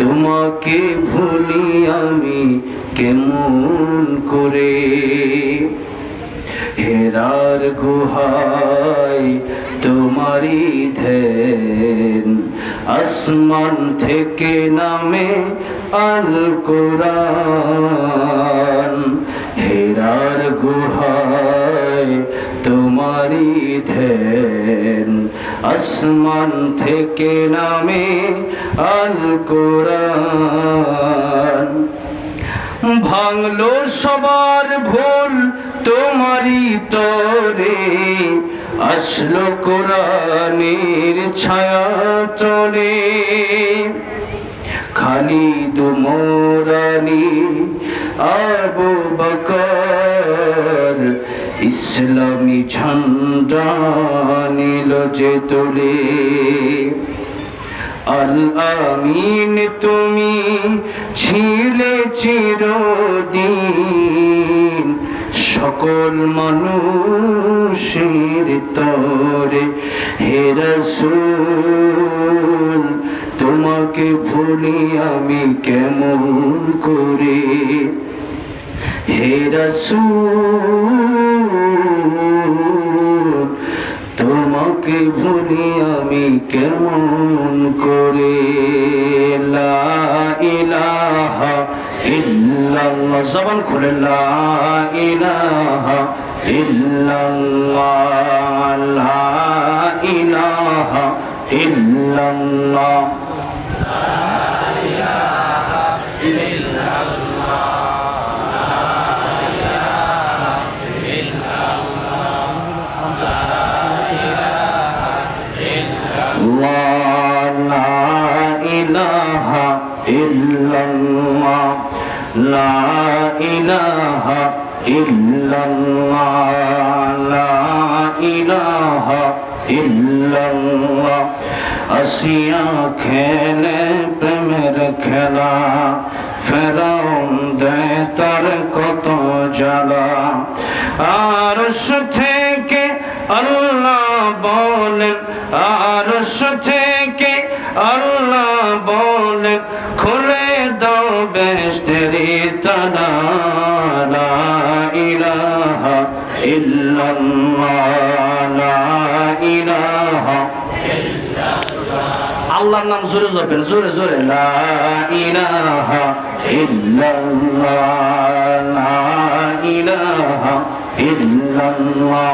তোমাকে ভুলি আমি কেমন করে? হেরার গুহায় তোমারি ধ্যান। আসমান থেকে নামে আল কোরআন হেরার গুহায় আসমান থেকে নামে আল কোরআন ভাঙলো সবার ভুল, তোমারই তরে। আসলো কোরআনের ছায়া তরে খালিদ মোরানি আবু ইসলামী ঝন্ডা নিল যে তোলে। আল আমিন, তুমি ছিলে চিরদিন সকল মানুষের তরে। হে রাসূল, তোমাকে ভুলি আমি কেমন করে? হে তোমাকে ভুলি আমি কেমন করে? জবান খুলে লা ইলাহা ইল্লাল্লাহ। লা ইলাহা ইল্লাল্লাহ। লা আসিয়া খেলে প্রেমের খেলা, ফেরাউন দেয় তার কত জ্বালা। আর থেকে আল্লাহ বলেন আর থেকে আল্লাহ বলেন তালা, লা ইলাহা ইল্লাল্লাহ, লা আল্লাহর নাম জোরে জপেন, জোরে জোরে, লা ইলাহা ইল্লাল্লাহ, লা ইলাহা ইল্লাল্লাহ।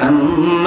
محمد